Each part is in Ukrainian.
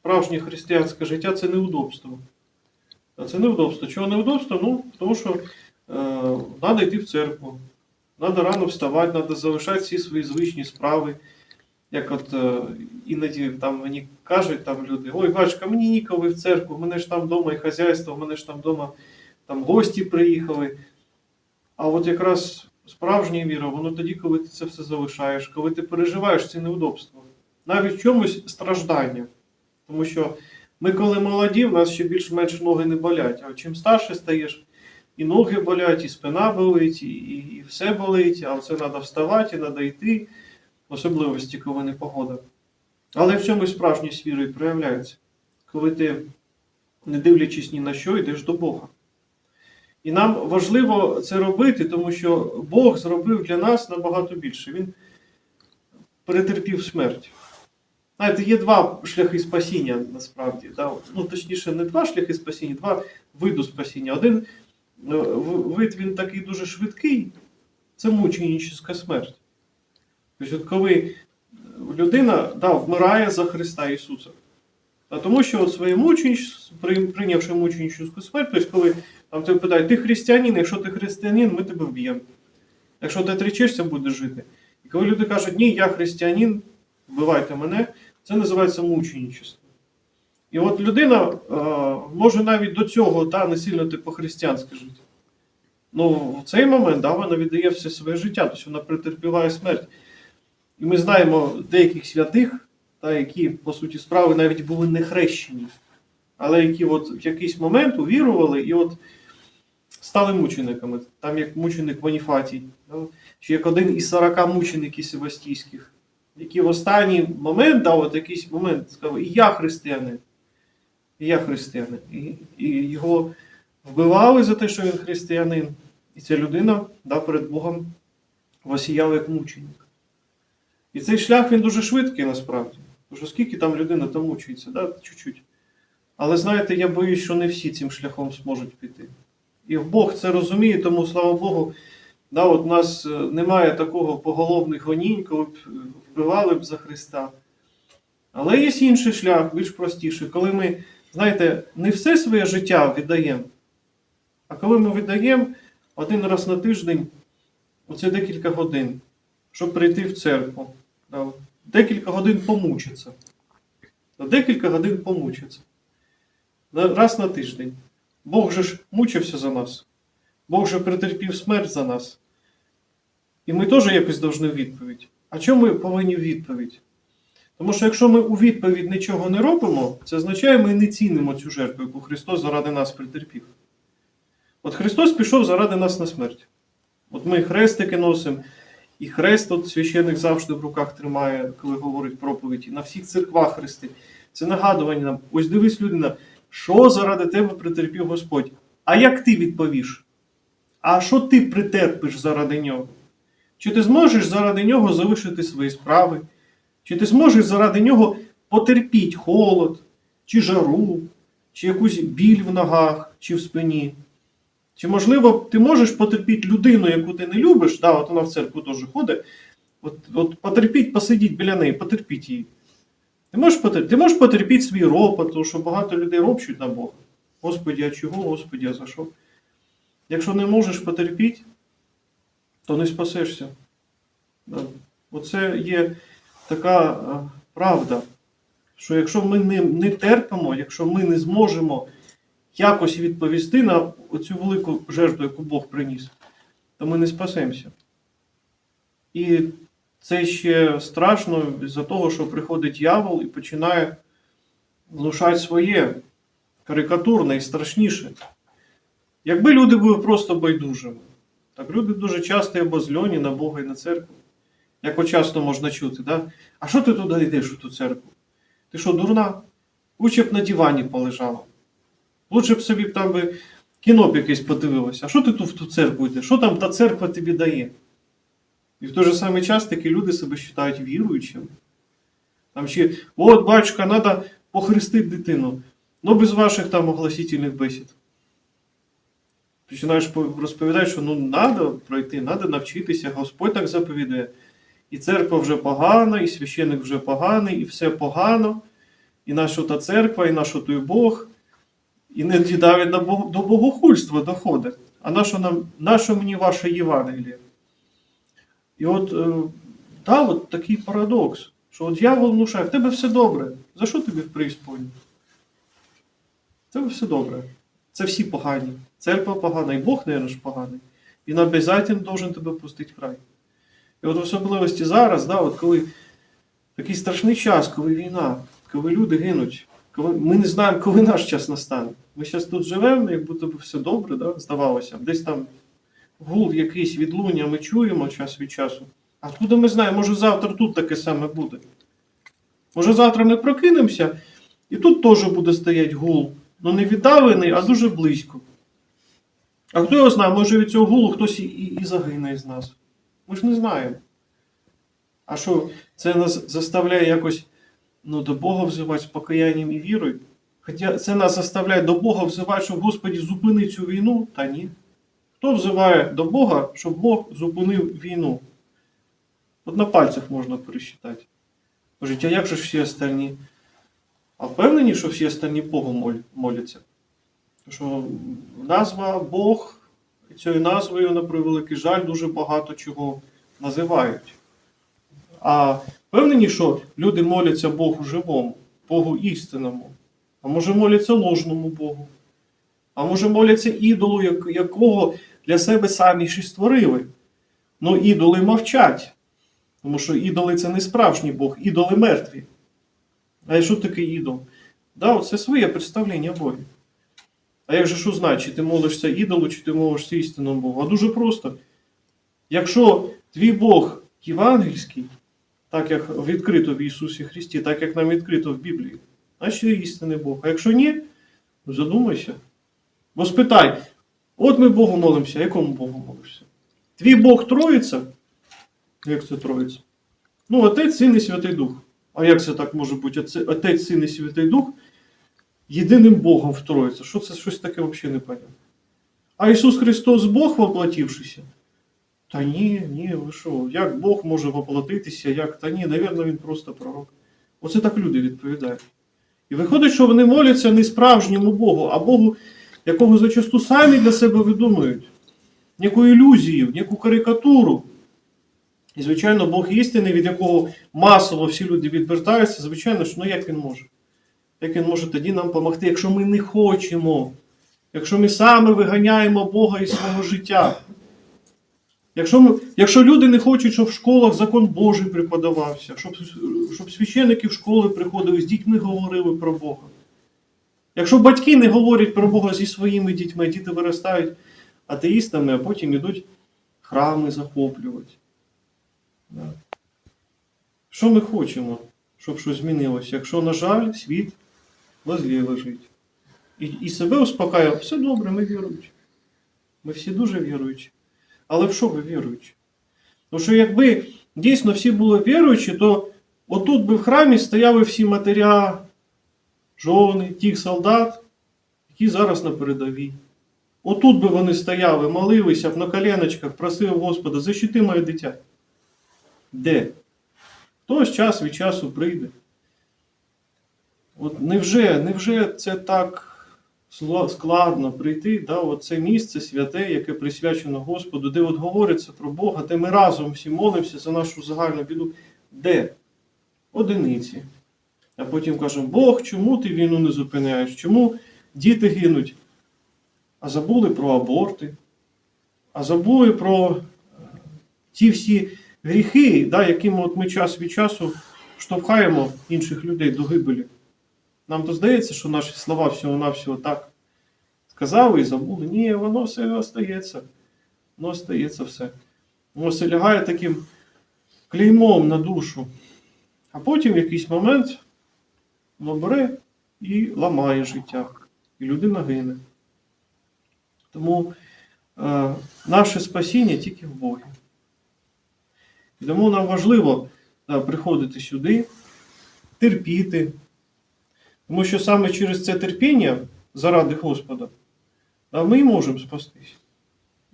справжнє християнське життя це неудобство. А це неудобство. Чого неудобство? Ну, тому що треба йти в церкву, треба рано вставати, треба залишати всі свої звичні справи. Як от е, іноді там мені кажуть там люди, ой, бачка, мені ніколи в церкву, в мене ж там вдома і хазяйство, в мене ж там вдома там гості приїхали. А от якраз справжня віра, воно тоді, коли ти це все залишаєш, коли ти переживаєш ці неудобства, навіть в чомусь страждання. Тому що ми, коли молоді, в нас ще більш-менш ноги не болять. А чим старше стаєш, і ноги болять, і спина болить, і, і, і все болить, а це треба вставати, треба йти, особливості, коли не погода. Але в цьому і справжність віри проявляється, коли ти, не дивлячись ні на що, йдеш до Бога. І нам важливо це робити, тому що Бог зробив для нас набагато більше. Він перетерпів смерть. Знаєте, є два шляхи спасіння насправді. Да? Ну, точніше, не два шляхи спасіння, два види спасіння. Один е, вид він такий дуже швидкий, це мученическа смерть. Тобто, коли людина да, вмирає за Христа Ісуса. А тому що от своє мученіч, при- прийнявши мученическу смерть, тобто, коли там тебе питають, ти християнин, якщо ти християнин, ми тебе вб'ємо. Якщо ти отречешся, будеш жити. І коли люди кажуть, ні, я християнин, вбивайте мене, це називається мученичество. І от людина е, може навіть до цього та, не сильно ти по-християнськи жити. Ну, в цей момент да, вона віддає все своє життя, тобто вона претерпіває смерть. І ми знаємо деяких святих, та, які, по суті, справи навіть були не хрещені, але які от в якийсь момент увірували і от стали мучениками. Там як мученик Ваніфатій, да, чи як один із 40 мучеників севастійських, які в останній момент, да, от якийсь момент сказав, і я християнин, і я християнин. І, і його вбивали за те, що він християнин. І ця людина да, перед Богом восіяла як мученик. І цей шлях він дуже швидкий насправді. Тому що скільки там людина там мучується, да? чуть-чуть. Але знаєте, я боюсь, що не всі цим шляхом зможуть піти. І Бог це розуміє, тому слава Богу, да, от у нас е, немає такого поголовних гонінь, коли б е, вбивали б за Христа. Але є інший шлях, більш простіший, коли ми, знаєте, не все своє життя віддаємо, а коли ми віддаємо один раз на тиждень, оце декілька годин, щоб прийти в церкву. Да, Декілька годин помучиться. Декілька годин помучиться. Раз на тиждень. Бог же ж мучився за нас. Бог же претерпів смерть за нас. І ми теж якось повинні відповідь. А чому ми повинні відповідь? Тому що якщо ми у відповідь нічого не робимо, це означає, ми не цінимо цю жертву, яку Христос заради нас претерпів. От Христос пішов заради нас на смерть. От ми хрестики носимо, і хрест от священик завжди в руках тримає, коли говорить проповіді. На всіх церквах хрести. Це нагадування нам. Ось дивись, людина, що заради тебе претерпів Господь. А як ти відповіш? А що ти претерпиш заради нього? Чи ти зможеш заради нього залишити свої справи? Чи ти зможеш заради нього потерпіти холод, чи жару, чи якусь біль в ногах, чи в спині? Чи, можливо, ти можеш потерпіти людину, яку ти не любиш, да, от вона в церкву теж ходить, от, от потерпіть, посидіть біля неї, потерпіть її. Ти можеш потерпіти, ти можеш потерпіти свій ропот, тому що багато людей ропчуть на Бога. Господі, а чого, Господі, а за що? Якщо не можеш потерпіти, то не спасешся. Оце є така е, правда, що якщо ми не, не терпимо, якщо ми не зможемо якось відповісти на оцю велику жертву, яку Бог приніс, то ми не спасемося. І це ще страшно з-за того, що приходить явол і починає внушати своє карикатурне і страшніше. Якби люди були просто байдужими, так люди дуже часто є обозльоні на Бога і на церкву. Як часто можна чути, да? а що ти туди йдеш у ту церкву? Ти що, дурна? Лучше б на дивані полежала. Лучше б собі там би кіно б якесь подивилося. А що ти тут в ту церкву йдеш? Що там та церква тобі дає? І в той же самий час такі люди себе вважають віруючими. Там ще, от, батюшка, треба похрестити дитину. Ну, без ваших там огласительних бесід. Починаєш по- розповідати, що ну треба пройти, треба навчитися, Господь так заповідає. І церква вже погана, і священик вже поганий, і все погано. і наша та церква, і наш той Бог, і не навіть до, богохульства доходить. А нащо нам, нащо мені ваше Євангеліє? І от, е, да, от такий парадокс, що от дьявол внушає, в тебе все добре. За що тобі в преісподню? В тебе все добре. Це всі погані. Церква погана, і Бог, наверное, поганий. Він обов'язково должен тебе пустити в край. І от в особливості зараз, да, от коли такий страшний час, коли війна, коли люди гинуть, коли ми не знаємо, коли наш час настане. Ми зараз тут живемо, як будто б все добре, да, здавалося. Десь там гул якийсь відлуння ми чуємо час від часу. А откуда ми знаємо, може завтра тут таке саме буде. Може завтра ми прокинемося, і тут теж буде стоять гул. Ну не віддалений, а дуже близько. А хто його знає, може від цього гулу хтось і, і, і загине з нас. Ми ж не знаємо. А що, це нас заставляє якось ну, до Бога взивати з покаянням і вірою? Хоча це нас заставляє до Бога взивати, щоб Господі зупини цю війну, та ні. Хто взиває до Бога, щоб Бог зупинив війну? От на пальцях можна пересчитати. Кажуть, а як же ж всі остальні? А впевнені, що всі остальні Богу моляться? Що назва Бог, цією назвою, на превеликий жаль, дуже багато чого називають. А впевнені, що люди моляться Богу живому, Богу істинному, а може моляться ложному Богу, а може моляться ідолу, якого для себе самі і створили. Ну, ідоли мовчать. Тому що ідоли це не справжній Бог, ідоли мертві. А що таке ідол? Да, це своє представлення Бога. А як же що знати, чи ти молишся ідолу, чи ти молишся істинному Богу? А дуже просто. Якщо твій Бог євангельський, так як відкрито в Ісусі Христі, так як нам відкрито в Біблії, значить ти істинний Бог. А якщо ні, ну задумайся. Бо спитай, от ми Богу молимося, а якому Богу молишся? Твій Бог троїться? Як це троїться? Ну, Отець, Син і Святий Дух. А як це так може бути? Отець, Син і Святий Дух єдиним Богом втроїться. Що це щось таке взагалі не понятно. А Ісус Христос Бог воплотившийся? Та ні, ні, ви що? Як Бог може воплотитися? Як? Та ні, навірно, він просто пророк. Оце так люди відповідають. І виходить, що вони моляться не справжньому Богу, а Богу, якого зачасту самі для себе видумують. Яку ілюзію, яку карикатуру. І, звичайно, Бог істини, від якого масово всі люди відвертаються, звичайно ж, ну як він може? Як він може тоді нам допомогти, якщо ми не хочемо, якщо ми саме виганяємо Бога із свого життя? Якщо, ми, якщо люди не хочуть, щоб в школах закон Божий преподавався, щоб, щоб священники в школи приходили, з дітьми говорили про Бога. Якщо батьки не говорять про Бога зі своїми дітьми, діти виростають атеїстами, а потім йдуть храми захоплювати. Що ми хочемо, щоб щось змінилося? Якщо, на жаль, світ в лежить. І, і себе успокаює, все добре, ми віруючі. Ми всі дуже віруючі. Але в що ви віруючі? Тому що якби дійсно всі були віруючі, то отут би в храмі стояли всі матеря, жони, тих солдат, які зараз на передовій. Отут би вони стояли, молилися б на коленочках, просили Господа, защити моє дитя. Де? Хтось час від часу прийде. От невже, невже це так складно прийти, да, от це місце святе, яке присвячено Господу, де от говориться про Бога, де ми разом всі молимося за нашу загальну біду. Де? Одиниці. А потім кажемо, Бог, чому ти війну не зупиняєш? Чому діти гинуть? А забули про аборти, а забули про е, ті всі гріхи, да, якими от ми час від часу штовхаємо інших людей до гибелі. Нам то здається, що наші слова всього-навсього так сказали і забули. Ні, воно все остається. Воно остається все. Воно все лягає таким клеймом на душу. А потім в якийсь момент воно бере і ламає життя. І людина гине. Тому е, наше спасіння тільки в Богі. І тому нам важливо е, приходити сюди, терпіти. Тому що саме через це терпіння заради Господа ми і можемо спастись.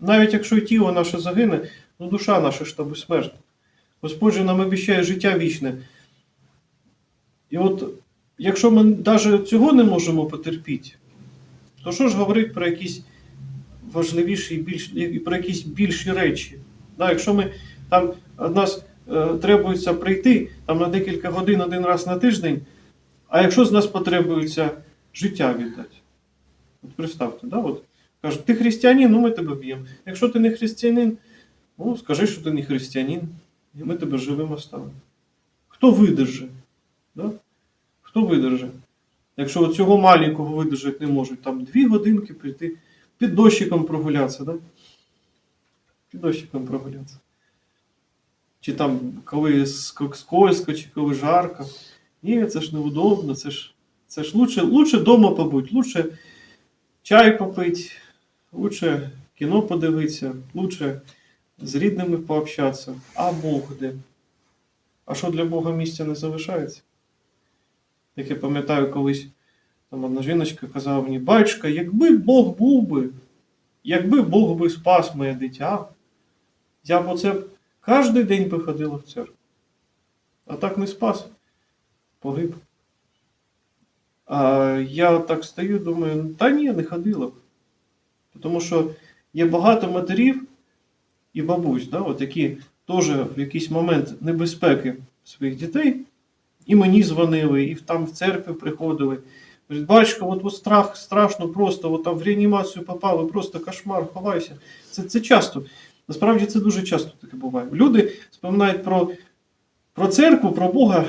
Навіть якщо тіло наше загине, ну душа наша ж та безсмертна. Господь же нам обіцяє життя вічне. І от якщо ми навіть цього не можемо потерпіти, то що ж говорить про якісь важливіші і більш, про якісь більші речі? Да, якщо ми там нас е, требується прийти там, на декілька годин один раз на тиждень, а якщо з нас потребується життя віддати? От представте, да? От, кажуть, ти християнин, ну ми тебе б'ємо. Якщо ти не християнин, ну скажи, що ти не християнин, і ми тебе живим оставимо. Хто видержить? Да? Хто видержить? Якщо цього маленького видержати не можуть, там дві годинки прийти під дощиком прогулятися, да? Під дощиком прогулятися. Чи там коли ск- скользко, чи коли жарко. Ні, це ж неудобно, це ж, це ж лучше, лучше дома побудь, лучше чай попити, лучше кіно подивитися, лучше з рідними пообщатися. А Бог де? А що для Бога місця не залишається? Як я пам'ятаю, колись там одна жіночка казала мені, батюшка, якби Бог був би, якби Бог би спас моє дитя, я б оце кожен день би ходила в церкву. А так не спас, погиб. А я так стою, думаю, та ні, не ходила б. Тому що є багато матерів і бабусь, да, от які теж в якийсь момент небезпеки своїх дітей, і мені дзвонили, і там в церкві приходили. Говорять, батюшка, от, от страх страшно просто, от там в реанімацію попали, просто кошмар, ховайся. Це, це часто. Насправді це дуже часто таке буває. Люди споминають про, про церкву, про Бога,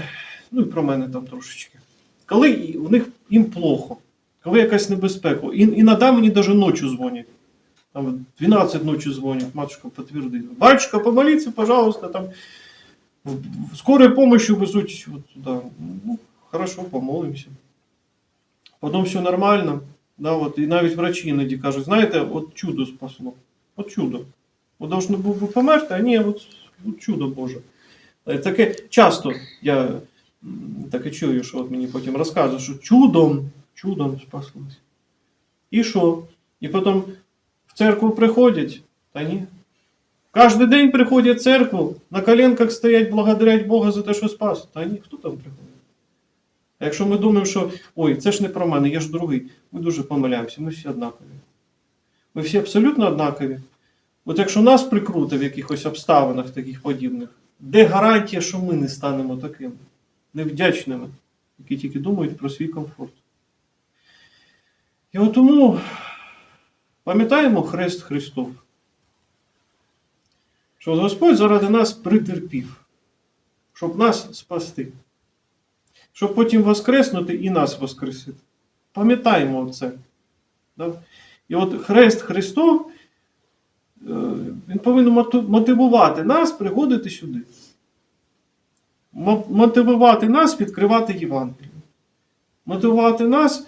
ну і про мене там трошечки. Коли в них їм плохо, коли якась небезпека. І, іноді мені навіть ночі дзвонять. Там 12 ночі дзвонять, матушка підтвердила. Батюшка, помоліться, пожалуйста, там скорой помощи везуть вот. Ну, хорошо, помолимося. Потім все нормально. Да, от, і навіть врачі іноді кажуть, знаєте, от чудо спасло. От чудо. От должен був би померти, а ні, от, от чудо Боже. Е, Таке часто я м, таке чую, що от мені потім розказують, що чудом, чудом спаслось. І що? І потім в церкву приходять, та ні. Кожен день приходять в церкву, на коленках стоять, благодарять Бога за те, що спас. Та ні, хто там приходить? А якщо ми думаємо, що ой, це ж не про мене, я ж другий, ми дуже помиляємося, ми всі однакові. Ми всі абсолютно однакові. От якщо нас прикрути в якихось обставинах таких подібних, де гарантія, що ми не станемо такими невдячними, які тільки думають про свій комфорт? І от тому пам'ятаємо хрест Христов, що Господь заради нас притерпів, щоб нас спасти, щоб потім воскреснути і нас воскресити. Пам'ятаємо це. І от хрест Христов, е, він повинен мотивувати нас приходити сюди. Мо- Мотивувати нас відкривати Євангеліє. Мотивувати нас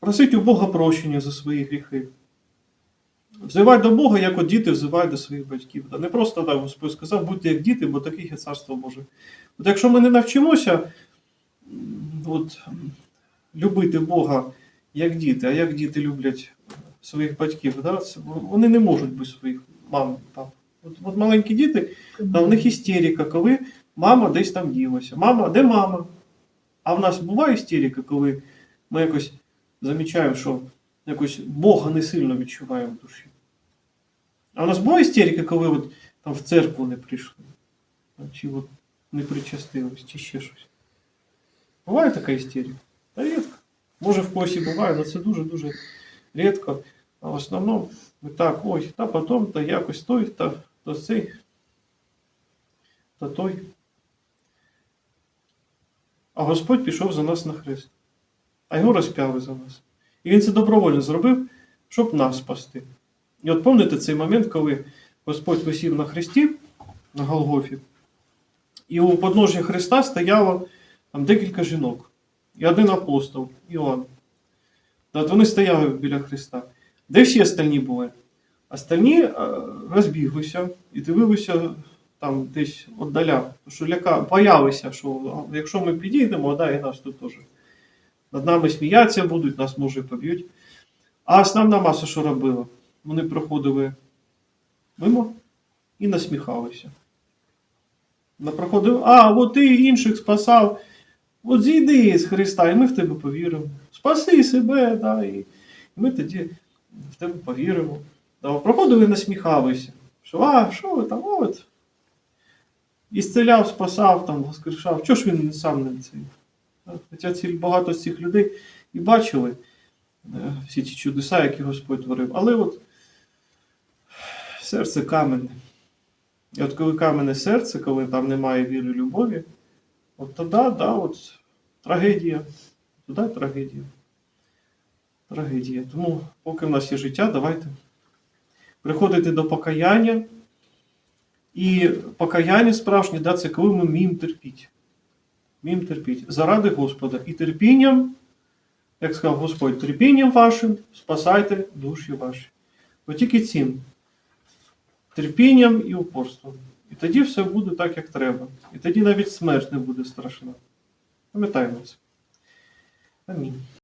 просити у Бога прощення за свої гріхи. Взивати до Бога, як от діти взивають до своїх батьків. Не просто так Господь сказав, будьте як діти, бо таких є царство Боже. От якщо ми не навчимося от, любити Бога як діти, а як діти люблять своїх батьків, да? вони не можуть без своїх мам. Пап. От, от маленькі діти, там в них істерика, коли мама десь там ділася. Мама, де мама? А в нас буває істерика, коли ми якось замічаємо, що якось Бога не сильно відчуваємо в душі. А в нас була істерика, коли от, там в церкву не прийшли, чи от не причастились, чи ще щось. Буває така істерика? Та рідко. Може в когось і буває, але це дуже-дуже рідко. А в основному ми так, ой, та потім, та якось той, та, та цей, та той. А Господь пішов за нас на хрест. А його розп'яли за нас. І він це добровольно зробив, щоб нас спасти. І от пам'ятаєте цей момент, коли Господь висів на хресті на Голгофі, і у подножжі Христа стояло там декілька жінок. І один апостол, Іоанн. От вони стояли біля Христа. Де всі остальні були? Остальні е, розбіглися і дивилися там десь. Тому що ляка, боялися, що якщо ми підійдемо, да, і нас тут теж. Над нами сміяться будуть, нас може поб'ють. А основна маса, що робила? Вони проходили мимо і насміхалися. Вона а, от ти інших спасав. От зійди з Христа, і ми в тебе повіримо. Спаси себе, да, і ми тоді в тебе повіримо. Да, проходили, насміхалися. Що, а, що ви там, от. Ісцеляв, спасав, там, воскрешав. Чого ж він сам не цей? Хоча ці, багато з цих людей і бачили е, всі ці чудеса, які Господь творив. Але от серце каменне. І от коли каменне серце, коли там немає віри і любові, от тоді, да, от трагедія. Тоді трагедія. Трагедія. Тому, поки в нас є життя, давайте приходити до покаяння. І покаяння справжнє, да, це коли ми вміємо терпіти. Вміємо терпіти. Заради Господа. І терпінням, як сказав Господь, терпінням вашим спасайте душі ваші. От тільки цим. Терпінням і упорством. І тоді все буде так, як треба. І тоді навіть смерть не буде страшна. Пам'ятаємо це. Амінь.